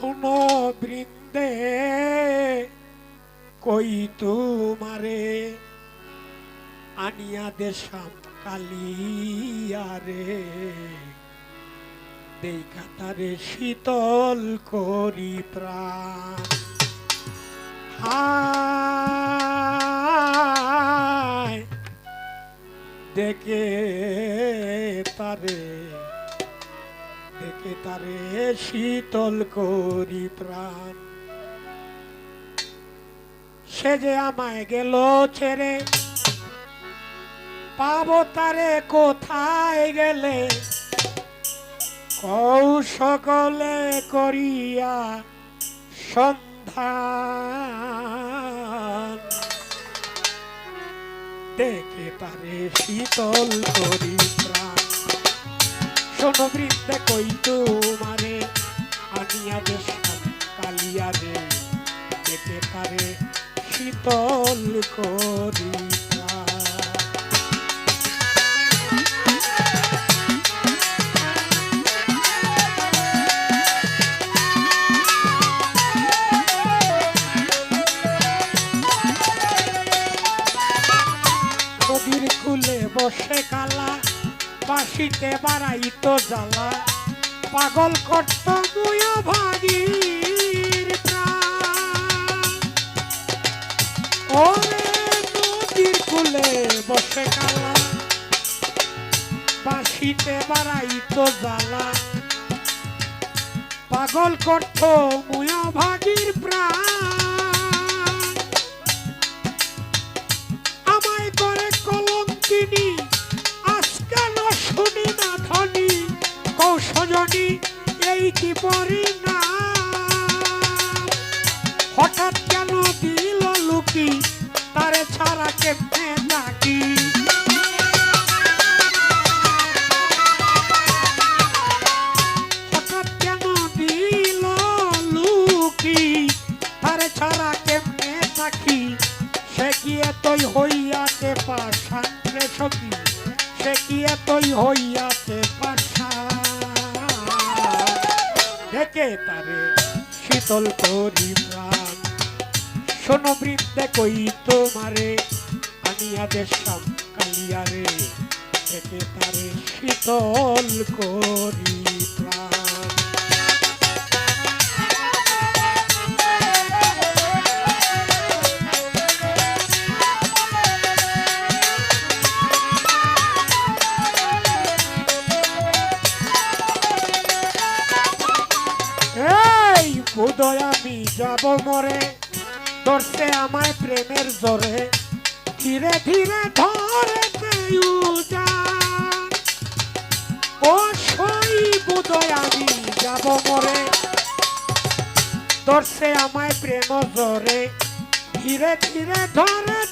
শোনো বৃন্দে কই তোমারে? আনিয়া দেশাম কালিয়ারে দেখা তারে শীতল করি প্রাণ। হায়, দেখে তারে তারে শীতল করি প্রাণ। সে যে আমায় গেল ছেড়ে, পাবো তারে কোথায় গেলে? কৌ সকলে করিয়া সন্ধান। দেখে তারে শীতল করি প্রাণ। শোনো বৃন্দে তোমারে? আনিয়া দেশ কালিয়া রে দেখে পারে শীতল করি। বাসিতে বাড়াইতো জ্বালা। পাগল করত মুয় ভাগির। ওরে নদীর কুলে বসে কালা। বাসিতে বাড়াইতো জ্বালা। পাগল করত মুয় ভাগির প্রাণ। কৌশজনী এই কি পরিণাম? হঠাৎ কেন দিল লুকি, তারে ছাড়া কেমনে ডাকি? হঠাৎ কেন দিল লুকি, তারে ছাড়া কেমনে থাকি সে কি এতই হইয়াতে পাশান রে সখী সে কি এতই হইয়াতে পাশান দেখে তারে? শীতল করি প্রাণ। শোনো বৃন্দে, কই তোমারে? আনিয়া দেশাম কালিয়ারে। থেকে তারে শীতল করি প্রাণ। বোধয় আমি যাব মরে। ধরছে আমায় প্রেমের জোরে। ধীরে ধীরে ধরে ও সই বোধয় আমি যাব মরে। ধরছে আমায় প্রেম জোরে। ধীরে ধীরে ধরে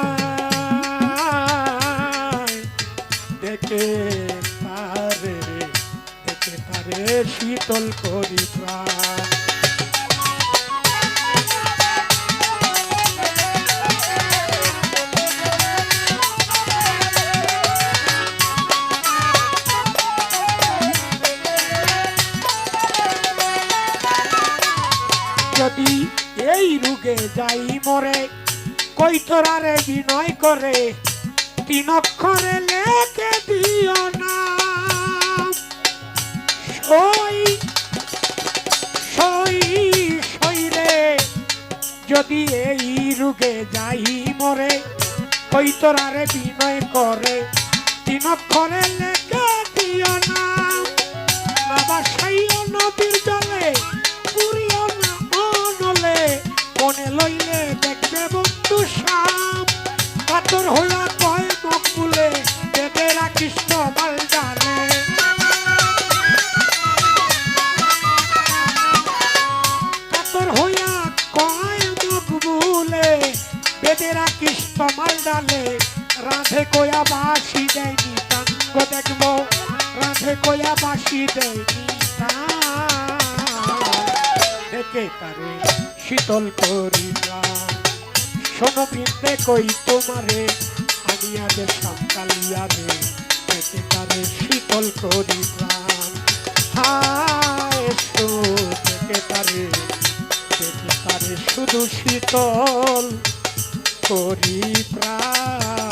শীতল করি যদি এই রুগে যাই মরে কই তোরারে বিনয় করে তিন অক্ষরে রেখে দিও না। সই সই, সইরে, যদি এই রুগে যাই মরে কই তোরারে বিনয় করে তিনক্ষরে লেখে দিও না। বাবা, সাইও নদীর জলে, পুরিও না অনলে, মনে লইলে দেখবে বন্ধু সাপ। কাতর হইয়া রাধে কয়া বাসি দেয়নি টাঙ্গ দেখব, রাধে কয়া বাসি দেয়নি দেখে তারে শীতল করি প্রাণ শোনো বিন্দে কই তোমারে, আমি আজ সকালিয়া রে দেখে তারে শীতল করি প্রাণ হায় সো দেখে তারে তারে শুধু শীতল করি প্রাণ।